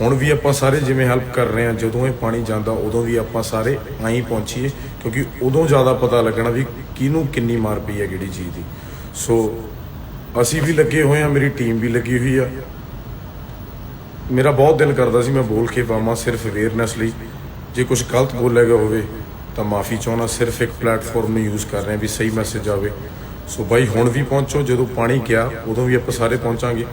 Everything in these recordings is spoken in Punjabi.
ਹੁਣ ਵੀ ਆਪਾਂ ਸਾਰੇ ਜਿਵੇਂ ਹੈਲਪ ਕਰ ਰਹੇ ਆ ਜਦੋਂ ਇਹ ਪਾਣੀ ਜਾਂਦਾ, ਉਦੋਂ ਵੀ ਆਪਾਂ ਸਾਰੇ ਆਈ ਪਹੁੰਚੀਏ, ਕਿਉਂਕਿ ਉਦੋਂ ਜ਼ਿਆਦਾ ਪਤਾ ਲੱਗਣਾ ਵੀ ਕਿਹਨੂੰ ਕਿੰਨੀ ਮਾਰ ਪਈ ਹੈ ਕਿਹੜੀ ਚੀਜ਼ ਦੀ। ਸੋ ਅਸੀਂ ਵੀ ਲੱਗੇ ਹੋਏ ਆ ਮੇਰੀ ਟੀਮ ਵੀ ਲੱਗੀ ਹੋਈ ਆ। ਮੇਰਾ ਬਹੁਤ ਦਿਲ ਕਰਦਾ ਸੀ ਮੈਂ ਬੋਲ ਕੇ ਪਾਵਾਂ ਸਿਰਫ ਅਵੇਅਰਨੈਸ ਲਈ। ਜੇ ਕੁਝ ਗਲਤ ਬੋਲਿਆ ਗਿਆ ਹੋਵੇ, ਤਾਂ ਮਾਫੀ ਚਾਹੁੰਦਾ, ਸਿਰਫ ਇੱਕ ਪਲੇਟਫਾਰਮ ਨੂੰ ਯੂਜ਼ ਕਰ ਰਹੇ ਹਾਂ ਵੀ ਸਹੀ ਮੈਸੇਜ ਆਵੇ। ਸੋ ਬਾਈ, ਹੁਣ ਵੀ ਪਹੁੰਚੋ, ਜਦੋਂ ਪਾਣੀ ਗਿਆ, ਉਦੋਂ ਵੀ ਆਪਾਂ ਸਾਰੇ ਪਹੁੰਚਾਂਗੇ,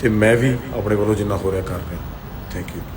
ਤੇ ਮੈਂ ਵੀ ਆਪਣੇ ਵੱਲੋਂ ਜਿੰਨਾ ਹੋ ਰਿਹਾ ਕਰ ਰਿਹਾ। Thank you.